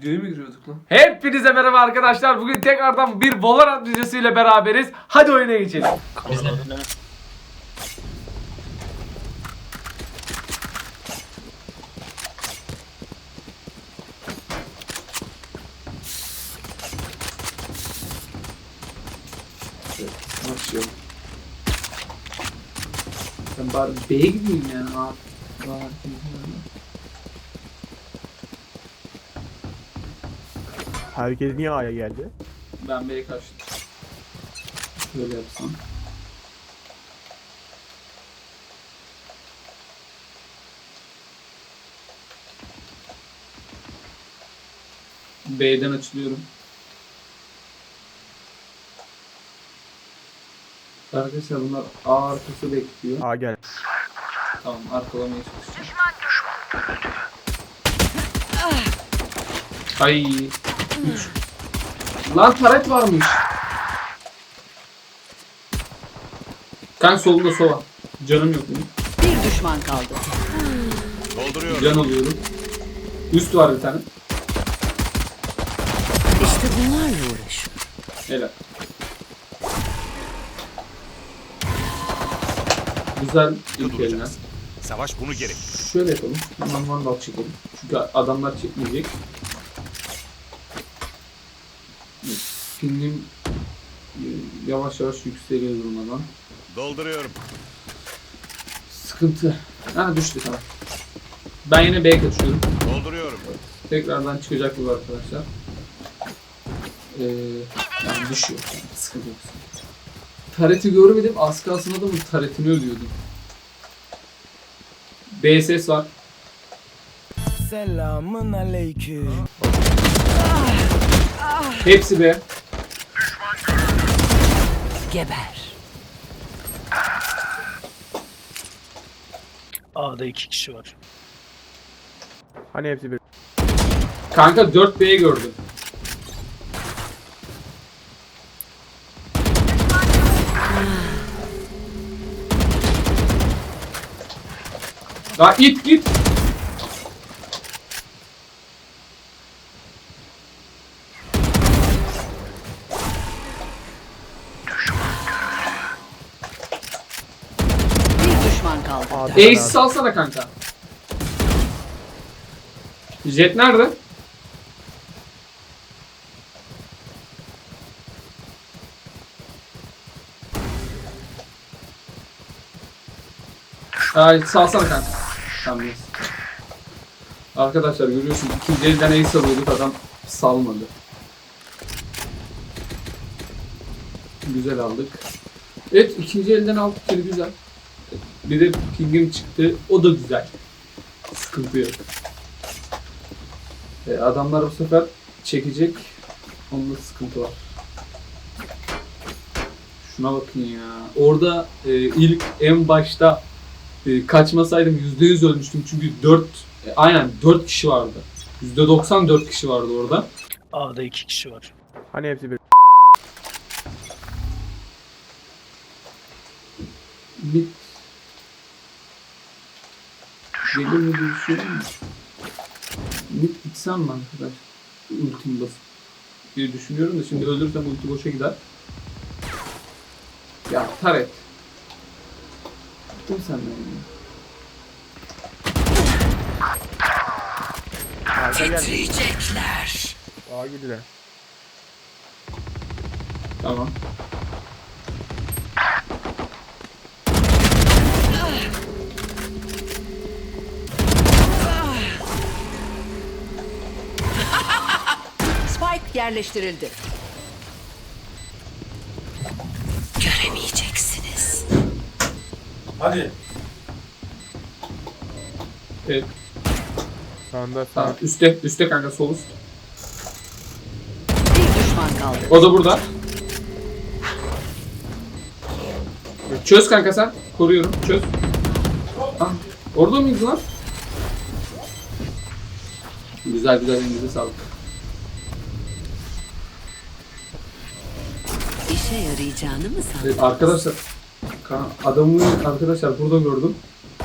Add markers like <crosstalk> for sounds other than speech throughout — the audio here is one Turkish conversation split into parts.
Videoya mı giriyorduk lan? Hepinize merhaba arkadaşlar. Bugün tekrardan bir Valorant videosuyla beraberiz. Hadi oyuna geçelim. Başlayalım. Ben bari B'ye gideyim ya. Aa, bari. Herkes niye A'ya geldi? Ben B'ye kaçtım. Böyle yapsam. B'den açılıyorum. Arkadaşlar bunlar A arkası bekliyor. A gel. Tamam arkalamaya çalışacağım. Ay. Üç. Lan taret varmış. Kan solunda sova. Canım yok benim. Bir düşman kaldı. Can alıyorum. Üst var bir tane. İşte bunlarla uğraşın. Helal. Güzel ilk elinden. Savaş bunu gerek. Şöyle yapalım. Hemen vandal çekelim. Çünkü adamlar çekmeyecek. Pingim e, yavaş yavaş yükseliyor durmadan. Dolduruyorum. Sıkıntı. Ha düştü tamam. Ben yine B'ye kaçıyorum. Dolduruyorum. Tekrardan çıkacak bu arkadaşlar. Ee, yani düşüyor. Yani sıkıntı yok. Tareti görmedim. Az kalsın adamın taretini ölüyordum. B ses var. Selamın aleyküm. Hepsi B. Geber. A'da iki kişi var. Hani hepsi bir. Kanka 4B'ye gördüm. Daha it git. Kaldı. Ace salsana kanka. Jet nerede? Ay salsana kanka. Tamam yes. Arkadaşlar görüyorsunuz ikinci elden ace alıyorduk adam salmadı. Güzel aldık. Evet ikinci elden aldık güzel. Bir de pingim çıktı. O da güzel. Sıkıntı yok. E, adamlar bu sefer çekecek. Onda sıkıntı var. Şuna bakın ya. Orada e, ilk en başta e, kaçmasaydım %100 ölmüştüm. Çünkü 4 e, aynen 4 kişi vardı. %94 kişi vardı orada. A'da iki kişi var. Hani hepsi bir. Mid Gelir mi diye düşünüyorum da. Mid gitsem mi arkadaş? Ultim basıp diye düşünüyorum da şimdi öldürürsem ulti boşa gider. Ya taret. Ya. Arka geldi. Titriyecekler. A girdiler. Tamam. Yerleştirildi. Göremeyeceksiniz. Evet. Sağında sağ. Tamam. Üste, üste kanka sol üst. Bir düşman kaldı. O da burada. Çöz kanka sen. Koruyorum. Çöz. Ah, orada mıydı lan? Güzel güzel elinize sağlık. İşe yarayacağını mı sandın? Evet, arkadaşlar Ka- adamı arkadaşlar burada gördüm.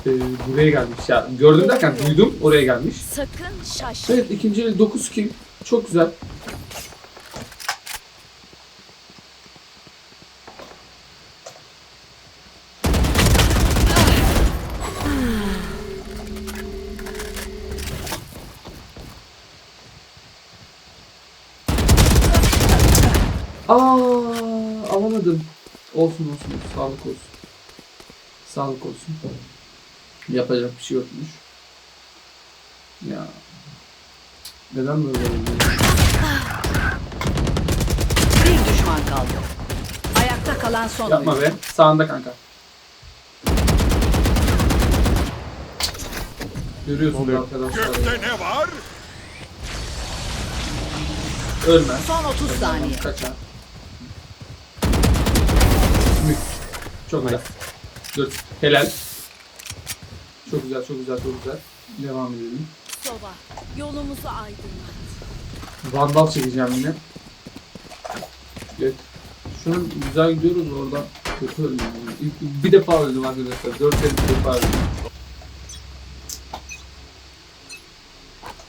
Ee, buraya gelmiş ya. Gördüm derken duydum oraya gelmiş. Sakın şaşma. Evet ikinci el 9 kill. Çok güzel. Olsun olsun. Sağlık olsun. Sağlık olsun. Yapacak bir şey yokmuş. Ya. Neden böyle oldu? Bir düşman kaldı. Ayakta kalan son Yapma oyuncu. be. Sağında kanka. Görüyorsunuz arkadaşlar. Gökte ne var? Ölmez. Son 30 saniye. Kaçar. Mük. Çok güzel. Dur. Helal. Çok güzel, çok güzel, çok güzel. Devam edelim. Soba, yolumuzu aydınlat. Vandal çekeceğim yine. Evet. Şu an güzel gidiyoruz orada. Kötü öldüm. yani. İlk, bir defa öldüm arkadaşlar. Dört kere bir defa öldüm.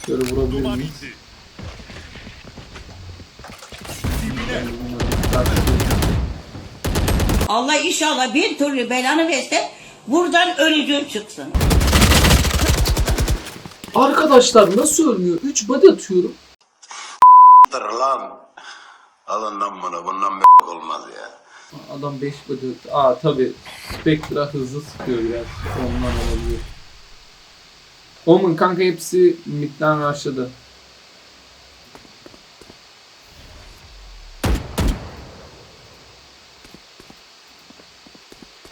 Şöyle vurabilir miyiz? indi. Yani bunları takip edelim. Allah inşallah bir türlü belanı versin. Buradan ölücün çıksın. Arkadaşlar nasıl ölmüyor? 3 body atıyorum. Lan. Alın lan bunu. Bundan b- olmaz ya. Adam 5 body attı. Aa tabi. Spectra hızlı sıkıyor biraz. Ondan olabilir. Omen kanka hepsi midden rushladı.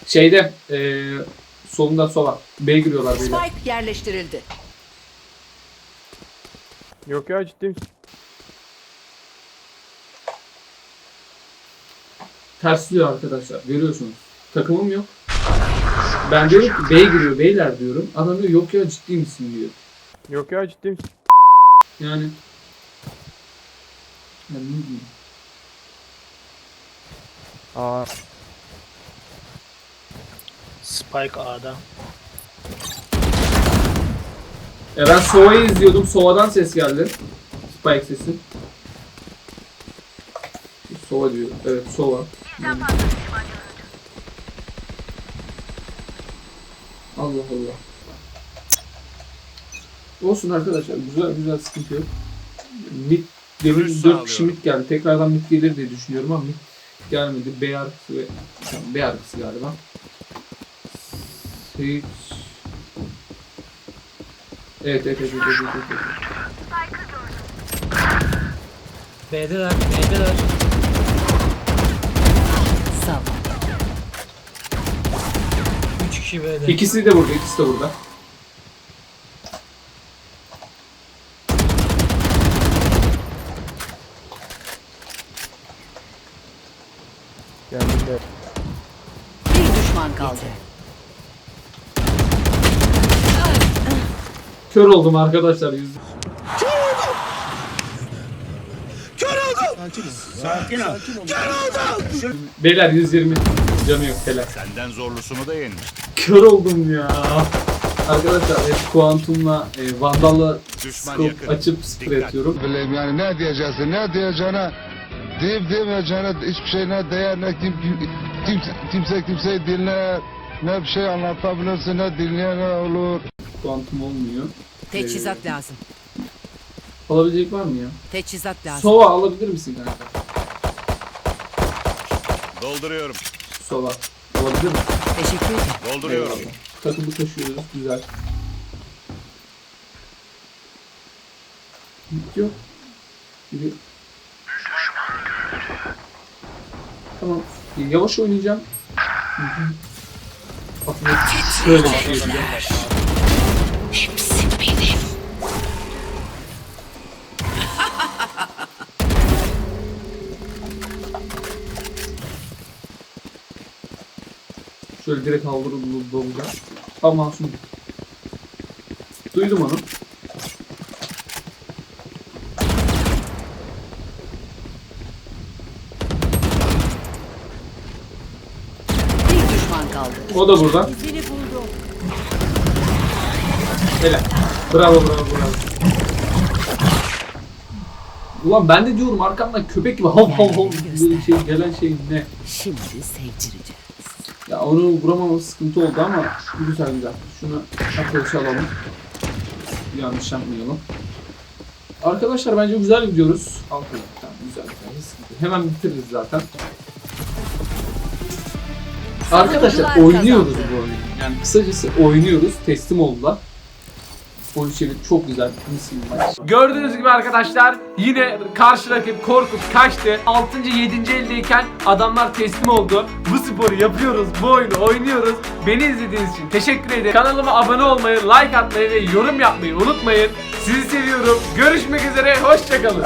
Şeyde eee solunda sola. B giriyorlar beyler. Spike yerleştirildi. Yok ya ciddi misin? Tersliyor arkadaşlar. Görüyorsunuz. Takımım yok. Ben diyorum ki B giriyor beyler diyorum. Adam diyor yok ya ciddi misin diyor. Yok ya ciddi misin? Yani ya ne diyeyim? Aa Spike A'da. Ya ben Sova'yı izliyordum. Sova'dan ses geldi. Spike sesi. Sova diyor. Evet Sova. Yani. Allah Allah. Olsun arkadaşlar. Güzel güzel sıkıntı yok. Mid demin Görüş 4 kişi mid geldi. Tekrardan mid gelir diye düşünüyorum ama mid gelmedi. B arkası ve B arkası galiba. Sage Evet evet evet evet evet. evet. B'deler, B'deler. Sağ. 3 kişi B'de. İkisi de burada, ikisi de burada. geldim de. Bir düşman kaldı. Kör oldum arkadaşlar yüz. Beyler 120 canı yok helal. Senden zorlusunu da yenmiş. Kör oldum ya. Arkadaşlar hep kuantumla, e, vandalla Düşman scope açıp Dikkat. atıyorum. bileyim yani ne diyeceksin ne diyeceğine deyip demeyeceğine hiçbir şey ne değer ne kim, kim, kimse, kimse kimseyi dinler ne bir şey anlatabilirsin ne dinleyen olur. Kuantum olmuyor. Teçhizat lazım. Alabilecek var mı ya? Teçhizat lazım. Sova alabilir misin kanka? Dolduruyorum. Sova. Alabilir misin? Teşekkür ederim. Dolduruyorum. Eyvallah. Takımı taşıyoruz. Güzel. Yok. Biri... Tamam. Yavaş oynayacağım. Hı hı. Aslında şöyle bir şey yapacağım. Şöyle direkt kaldırıp dolacağım. Tam masum. Duydum onu. Bir düşman kaldı. O da burada. Helal. Bravo bravo bravo. Ulan ben de diyorum arkamdan köpek gibi <laughs> hav hav hav böyle şey gelen şey ne? Şimdi sevdireceğim. Ya onu vuramamız sıkıntı oldu ama güzel güzel. Şunu approach alalım. Yanlış yapmayalım. Arkadaşlar bence güzel gidiyoruz. Altı tamam güzel güzel. Hemen bitiririz zaten. Arkadaşlar oynuyoruz bu oyunu. Yani kısacası oynuyoruz. Teslim oldular. O içerik çok güzel. Mis gibi maç. Gördüğünüz gibi arkadaşlar yine karşı rakip korkup kaçtı. 6. 7. eldeyken adamlar teslim oldu. Bu sporu yapıyoruz, bu oyunu oynuyoruz. Beni izlediğiniz için teşekkür ederim. Kanalıma abone olmayı, like atmayı ve yorum yapmayı unutmayın. Sizi seviyorum. Görüşmek üzere, hoşçakalın.